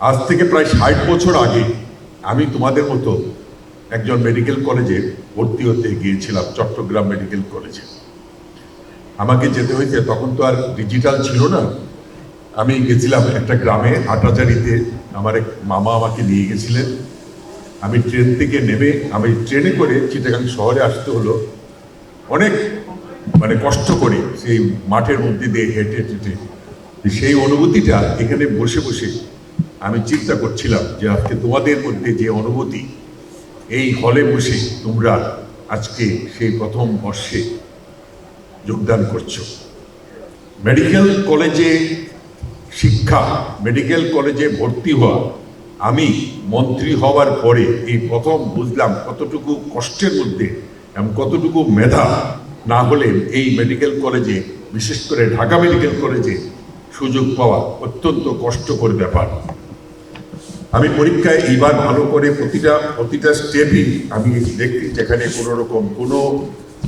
আজ থেকে প্রায় ষাট বছর আগে আমি তোমাদের মতো একজন মেডিকেল কলেজে ভর্তি হতে গিয়েছিলাম, চট্টগ্রাম মেডিকেল কলেজে আমাকে যেতে হয়েছে, তখন তো আর ডিজিটাল ছিল না। আমি গেছিলাম একটা গ্রামে হাটাজারিতে আমার এক মামা আমাকে নিয়ে গেছিলেন। আমি ট্রেন থেকে নেমে, আমি ট্রেনে করে চিটাগাং শহরে আসতে হলো। অনেক মানে কষ্ট করে সেই মাঠের মধ্যে দিয়ে হেঁটে হেঁটে। সেই অনুভূতিটা এখানে বসে বসে আমি চিন্তা করছিলাম যে আজকে তোমাদের মধ্যে যে অনুভূতি, এই হলে বসে তোমরা আজকে সেই প্রথম বর্ষে যোগদান করছ। মেডিকেল কলেজে শিক্ষা, মেডিকেল কলেজে ভর্তি হওয়া, আমি মন্ত্রী হওয়ার পরে এই প্রথম বুঝলাম কতটুকু কষ্টের মধ্যে এবং কতটুকু মেধা না হলে এই মেডিকেল কলেজে, বিশেষ করে ঢাকা মেডিকেল কলেজে সুযোগ পাওয়া অত্যন্ত কষ্টকর ব্যাপার। আমি পরীক্ষায় এইবার ভালো করে প্রতিটা প্রতিটা স্টেপই আমি দেখি যেখানে কোনো রকম কোনো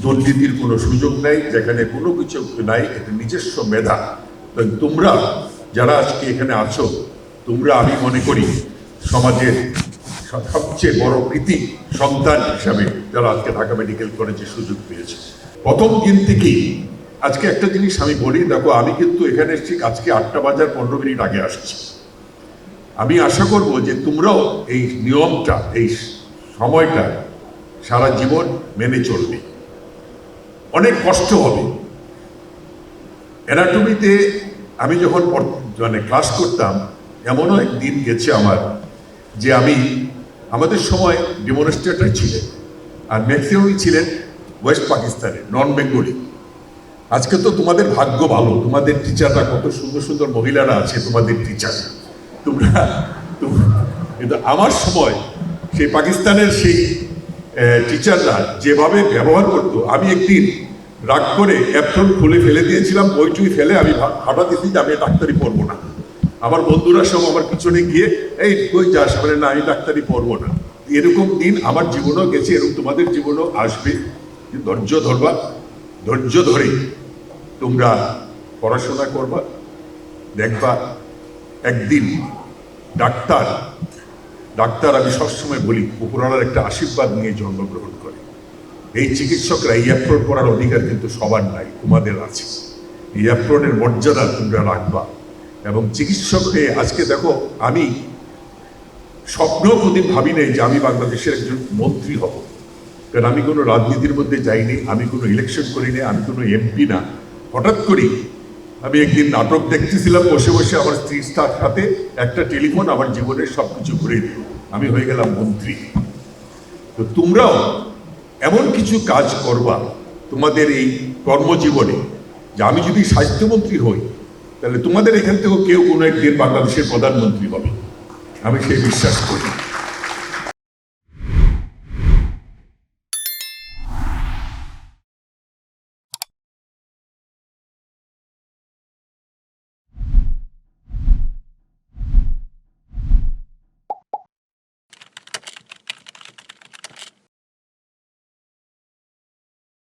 দুর্নীতির কোনো সুযোগ নাই, যেখানে কোনো কিছু নাই, এটা নিজস্ব মেধা। তোমরা যারা আজকে এখানে আছো, তোমরা আমি মনে করি সমাজের সবচেয়ে বড় কৃতি সন্তান হিসাবে যারা আজকে ঢাকা মেডিকেল কলেজে সুযোগ পেয়েছে। প্রথম দিন থেকেই আজকে একটা জিনিস আমি বলি, দেখো, আমি কিন্তু এখানে ঠিক আজকে আটটা বাজার পনেরো মিনিট আগে আসছি। আমি আশা করব যে তোমরাও এই নিয়মটা, এই সময়টা সারা জীবন মেনে চলবে। অনেক কষ্ট হবে। অ্যানাটমিতে আমি যখন মানে ক্লাস করতাম, এমনও একদিন গেছে আমার যে আমি আমাদের সময় ডেমনস্ট্রেটর ছিলেন আর ম্যাক্সিমামই ছিলেন ওয়েস্ট পাকিস্তানের, নন বেঙ্গলি। আজকে তো তোমাদের ভাগ্য ভালো, তোমাদের টিচাররা কত সুন্দর সুন্দর মহিলারা আছে, তোমাদের টিচার তোমরা কিন্তু আমার সময় সেই পাকিস্তানের সেই টিচাররা যেভাবে ব্যবহার করতো, আমি একদিন রাগ করে অ্যাপ্রন খুলে ফেলে দিয়েছিলাম বইটুই ফেলে আমি ভাবা দিয়েছি যে আমি ডাক্তারি পড়ব না। আমার বন্ধুরা সব আমার পিছনে গিয়ে, এই কই যাস বলে, না, আমি ডাক্তারি পড়ব না। এরকম দিন আমার জীবনেও গেছে, এরকম তোমাদের জীবনেও আসবে। ধৈর্য ধরবা, ধৈর্য ধরে তোমরা পড়াশোনা করবা, দেখবা একদিন ডাক্তার ডাক্তার আমি সবসময় বলি উপরওয়ালার একটা আশীর্বাদ নিয়ে জন্মগ্রহণ করে। এই চিকিৎসকরা এই করার অধিকার কিন্তু সবার নাই, তোমাদের আছে। এই মর্যাদা তোমরা রাখবা। এবং চিকিৎসক হয়ে আজকে দেখো, আমি স্বপ্নও কোনদিন ভাবি নাই যে আমি বাংলাদেশের একজন মন্ত্রী হব। কারণ আমি কোনো রাজনীতির মধ্যে যাইনি, আমি কোনো ইলেকশন করিনি, আমি কোনো এমপি না। হঠাৎ করেই আমি একদিন নাটক দেখতেছিলাম, বসে বসে আমার স্ত্রীর সাথে একটা টেলিফোন, আমার জীবনের সব কিছু ঘুরে দিল। আমি হয়ে গেলাম মন্ত্রী। তো তোমরাও এমন কিছু কাজ করবা তোমাদের এই কর্মজীবনে, যে আমি যদি স্বাস্থ্যমন্ত্রী হই, তাহলে তোমাদের এখান থেকেও কেউ কোনো একদিন বাংলাদেশের প্রধানমন্ত্রী হবে। আমি সেই বিশ্বাস করি।